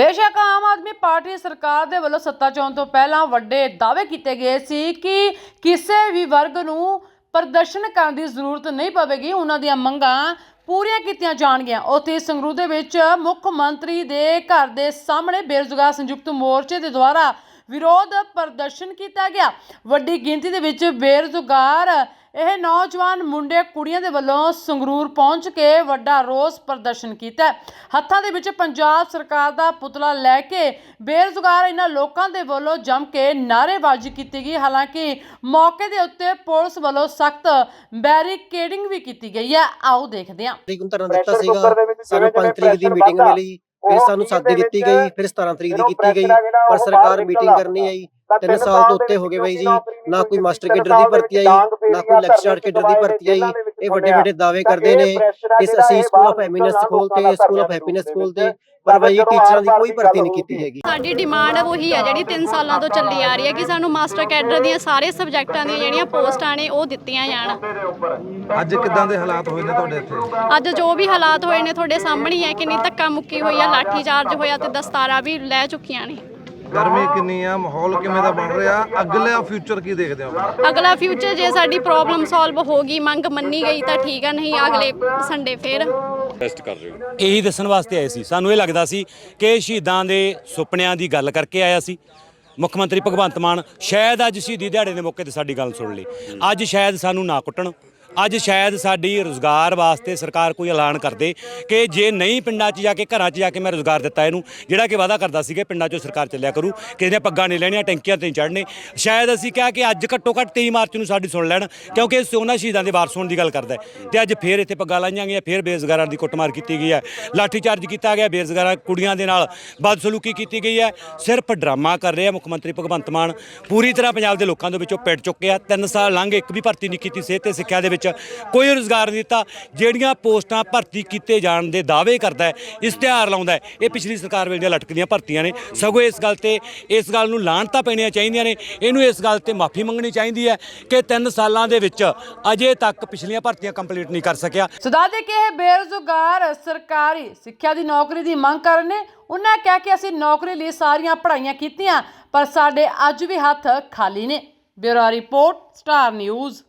ਬੇਸ਼ੱਕ ਆਮ ਆਦਮੀ ਪਾਰਟੀ ਸਰਕਾਰ ਦੇ ਵੱਲੋਂ ਸੱਤਾ ਚੋਣ ਤੋਂ ਪਹਿਲਾਂ ਵੱਡੇ ਦਾਅਵੇ ਕੀਤੇ ਗਏ ਸੀ ਕਿ ਕਿਸੇ ਵੀ ਵਰਗ ਨੂੰ ਪ੍ਰਦਰਸ਼ਨ ਕਰਨ ਦੀ ਜ਼ਰੂਰਤ ਨਹੀਂ ਪਵੇਗੀ। ਉਹਨਾਂ ਦੀਆਂ ਮੰਗਾਂ ਪੂਰੀਆਂ ਕੀਤੀਆਂ ਜਾਣਗੀਆਂ। ਉੱਥੇ ਸੰਗਰੂਰ ਦੇ ਵਿੱਚ ਮੁੱਖ ਮੰਤਰੀ ਦੇ ਘਰ ਦੇ ਸਾਹਮਣੇ ਬੇਰੁਜ਼ਗਾਰ ਸੰਯੁਕਤ ਮੋਰਚੇ ਦੇ ਦੁਆਰਾ ਵਿਰੋਧ ਪ੍ਰਦਰਸ਼ਨ ਕੀਤਾ ਗਿਆ। ਵੱਡੀ ਗਿਣਤੀ ਦੇ ਵਿੱਚ ਬੇਰੁਜ਼ਗਾਰ ਇਹ ਨੌਜਵਾਨ ਮੁੰਡੇ ਕੁੜੀਆਂ ਦੇ ਵੱਲੋਂ ਸੰਗਰੂਰ ਪਹੁੰਚ ਕੇ ਵੱਡਾ ਰੋਸ ਪ੍ਰਦਰਸ਼ਨ ਕੀਤਾ। ਹੱਥਾਂ ਦੇ ਵਿੱਚ ਪੰਜਾਬ ਸਰਕਾਰ ਦਾ ਪੁਤਲਾ ਲੈ ਕੇ ਬੇਰੁਜ਼ਗਾਰ ਇਹਨਾਂ ਲੋਕਾਂ ਦੇ ਵੱਲੋਂ ਜੰਮ ਕੇ ਨਾਅਰੇਬਾਜ਼ੀ ਕੀਤੀ ਗਈ। ਹਾਲਾਂਕਿ ਮੌਕੇ ਦੇ ਉੱਤੇ ਪੁਲਿਸ ਵੱਲੋਂ ਸਖਤ ਬੈਰੀਕੇਡਿੰਗ ਵੀ ਕੀਤੀ ਗਈ ਹੈ। ਆਓ ਦੇਖਦੇ ਹਾਂ। ਤਰੀਕ ਨੂੰ ਧਰਨਾ ਦਿੱਤਾ ਸੀਗਾ ਸਾਨੂੰ 5 ਤਰੀਕ ਦੀ ਮੀਟਿੰਗ ਮਿਲੀ। ਫਿਰ ਸਾਨੂੰ ਸਾਦੀ ਦਿੱਤੀ ਗਈ ਫਿਰ 17 ਤਰੀਕ ਦੀ ਕੀਤੀ ਗਈ ਪਰ ਸਰਕਾਰ ਮੀਟਿੰਗ ਕਰਨੀ ਆਈ। ਤਿੰਨ ਸਾਲ ਤੋਂ ਉੱਤੇ ਹੋ ਗਏ ਬਾਈ ਜੀ ਨਾ ਕੋਈ ਮਾਸਟਰ ਕੇਡਰ ਦੀ ਭਰਤੀ ਆਈ ਨਾ ਕੋਈ ਲੈਕਚਰਰ ਕੇਡਰ ਦੀ ਭਰਤੀ ਆਈ ਇਹ ਵੱਡੇ ਵੱਡੇ ਦਾਅਵੇ ਕਰਦੇ ਨੇ ਇਸ ਅਸੀਂ ਸਕੂਲ ਆਫ ਹੈਪੀਨੈਸ ਖੋਲਤੇ ਸਕੂਲ ਆਫ ਹੈਪੀਨੈਸ ਖੋਲਤੇ ਪਰ ਬਾਈ ਟੀਚਰਾਂ ਦੀ ਕੋਈ ਭਰਤੀ ਨਹੀਂ ਕੀਤੀ ਹੈਗੀ। ਸਾਡੀ ਡਿਮਾਂਡ ਉਹੀ ਹੈ ਜਿਹੜੀ 3 ਸਾਲਾਂ ਤੋਂ ਚੱਲੀ ਆ ਰਹੀ ਹੈ ਕਿ ਸਾਨੂੰ ਮਾਸਟਰ ਕੈਡਰ ਦੀਆਂ ਸਾਰੇ ਸਬਜੈਕਟਾਂ ਦੀਆਂ ਜਿਹੜੀਆਂ ਪੋਸਟਾਂ ਨੇ ਉਹ ਦਿੱਤੀਆਂ ਜਾਣ। ਅੱਜ ਕਿਦਾਂ ਦੇ ਹਾਲਾਤ ਹੋਏ ਨੇ ਤੁਹਾਡੇ ਇੱਥੇ? ਅੱਜ ਜੋ ਵੀ ਹਾਲਾਤ ਹੋਏ ਨੇ ਤੁਹਾਡੇ ਸਾਹਮਣੇ ਹੀ ਹੈ ਕਿੰਨੀ ਧੱਕਾ ਮੁੱਕੀ ਹੋਈ ਆ ਲਾਠੀ ਚਾਰਜ ਹੋਇਆ ਤੇ ਦਸਤਾਰਾ ਵੀ ਲੈ ਚੁੱਕੀਆਂ ਨੇ। ਗਰਮੀ ਕਿੰਨੀ ਆ ਮਾਹੌਲ ਕਿਵੇਂ ਦਾ ਬਣ ਰਿਹਾ ਅਗਲਾ ਫਿਊਚਰ ਕੀ ਦੇਖਦੇ ਹੋ? ਅਗਲਾ ਫਿਊਚਰ ਜੇ ਸਾਡੀ ਪ੍ਰੋਬਲਮ ਸੋਲਵ ਹੋ ਗਈ ਮੰਗ ਮੰਨੀ ਗਈ ਤਾਂ ਠੀਕ ਆ ਨਹੀਂ ਅਗਲੇ ਸੰਡੇ ਫੇਰ। ਇਹੀ ਦੱਸਣ ਵਾਸਤੇ ਆਏ ਸੀ। ਸਾਨੂੰ ਇਹ ਲੱਗਦਾ ਸੀ ਕਿ ਸ਼ਹੀਦਾਂ ਦੇ ਸੁਪਨਿਆਂ ਦੀ ਗੱਲ ਕਰਕੇ ਆਇਆ ਸੀ। ਮੁੱਖ ਮੰਤਰੀ ਭਗਵੰਤ ਮਾਨ ਸ਼ਾਇਦ ਅੱਜ ਸ਼ਹੀਦੀ ਦਿਹਾੜੇ ਦੇ ਮੌਕੇ ਤੇ ਸਾਡੀ ਗੱਲ ਸੁਣ ਲਈ। ਅੱਜ ਸ਼ਾਇਦ ਸਾਨੂੰ ਨਾ ਕੁੱਟਣ। ਅੱਜ ਸ਼ਾਇਦ ਸਾਡੀ ਰੋਜ਼ਗਾਰ ਵਾਸਤੇ ਸਰਕਾਰ ਕੋਈ ਐਲਾਨ ਕਰਦੇ ਕਿ ਜੇ ਨਹੀਂ ਪਿੰਡਾਂ 'ਚ ਜਾ ਕੇ, ਘਰਾਂ 'ਚ ਜਾ ਕੇ ਮੈਂ ਰੋਜ਼ਗਾਰ ਦਿੱਤਾ ਇਹਨੂੰ, ਜਿਹੜਾ ਕਿ ਵਾਅਦਾ ਕਰਦਾ ਸੀਗਾ ਪਿੰਡਾਂ 'ਚੋਂ ਸਰਕਾਰ ਚੱਲਿਆ ਕਰੂ ਕਿਸੇ ਨੇ ਪੱਗਾਂ ਨਹੀਂ ਲੈਣੀਆਂ, ਟੈਂਕੀਆਂ ਤੇ ਨਹੀਂ ਚੜ੍ਹਨੇ। ਸ਼ਾਇਦ ਅਸੀਂ ਕਿਹਾ ਕਿ ਅੱਜ ਘੱਟੋ ਘੱਟ 23 ਮਾਰਚ ਨੂੰ ਸਾਡੀ ਸੁਣ ਲੈਣ, ਕਿਉਂਕਿ ਇਹ ਸੋਨਾ ਸ਼ਹੀਦਾਂ ਦੇ ਵਾਰਸ ਹੋਣ ਦੀ ਗੱਲ ਕਰਦਾ ਹੈ। ਤੇ ਅੱਜ ਫੇਰ ਇੱਥੇ ਪੱਗਾਂ ਲਾਈਆਂ ਗਈਆਂ, ਫੇਰ ਬੇਰੁਜ਼ਗਾਰਾਂ ਦੀ ਕੁੱਟਮਾਰ ਕੀਤੀ ਗਈ ਹੈ। ਲਾਠੀ ਚਾਰਜ ਕੀਤਾ ਗਿਆ, ਬੇਰੁਜ਼ਗਾਰਾਂ ਕੁੜੀਆਂ ਦੇ ਨਾਲ ਬਦਸਲੂਕੀ ਕੀਤੀ ਗਈ ਹੈ। ਸਿਰਫ ਡਰਾਮਾ ਕਰ ਰਿਹਾ ਮੁੱਖ ਮੰਤਰੀ ਭਗਵੰਤ ਮਾਨ। ਪੂਰੀ ਤਰ੍ਹਾਂ ਪੰਜਾਬ ਦੇ ਲੋਕਾਂ ਦੇ ਵਿੱਚੋਂ ਪਿੱਟ ਚੁੱਕੇ ਆ ਤਿੰਨ ਸਾਲ ਲੰਘ, ਇੱਕ ਵੀ ਭਰਤੀ ਨਹੀਂ ਕੀਤੀ ਸਿਹਤ ਤੇ ਸਿੱਖਿਆ ਦੇ ਵਿੱਚ। ਕੋਈ ਰੋਜ਼ਗਾਰ ਨਹੀਂ ਦਿੱਤਾ, ਜਿਹੜੀਆਂ ਪੋਸਟਾਂ ਭਰਤੀ ਕੀਤੇ ਜਾਣ ਦੇ ਦਾਅਵੇ ਕਰਦਾ ਹੈ ਇਸ਼ਤਿਹਾਰ ਲਾਉਂਦਾ ਹੈ। ਇਹ ਪਿਛਲੀ ਸਰਕਾਰ ਵੇਲੇ ਦੀਆਂ ਲਟਕਦੀਆਂ ਭਰਤੀਆਂ ਨੇ, ਸਗੋਂ ਇਸ ਗੱਲ ਤੇ, ਇਸ ਗੱਲ ਨੂੰ ਲਾਹਣਤਾਂ ਪੈਣੀਆਂ ਚਾਹੀਦੀਆਂ ਨੇ, ਇਹਨੂੰ ਇਸ ਗੱਲ ਤੇ ਮਾਫੀ ਮੰਗਣੀ ਚਾਹੀਦੀ ਹੈ ਕਿ ਤਿੰਨ ਸਾਲਾਂ ਦੇ ਵਿੱਚ ਅਜੇ ਤੱਕ ਪਿਛਲੀਆਂ ਭਰਤੀਆਂ ਕੰਪਲੀਟ ਨਹੀਂ ਕਰ ਸਕਿਆ। ਸਦਾਦੇ ਕਿ ਇਹ ਬੇਰੁਜ਼ਗਾਰ ਸਰਕਾਰੀ ਸਿੱਖਿਆ ਦੀ ਨੌਕਰੀ ਦੀ ਮੰਗ ਕਰ ਨੇ, ਉਹਨਾਂ ਕਿਹਾ ਕਿ ਅਸੀਂ ਨੌਕਰੀ ਲਈ ਸਾਰੀਆਂ ਪੜ੍ਹਾਈਆਂ ਕੀਤੀਆਂ, ਪਰ ਸਾਡੇ ਅੱਜ ਵੀ ਹੱਥ ਖਾਲੀ ਨੇ। Bureau report, Star News.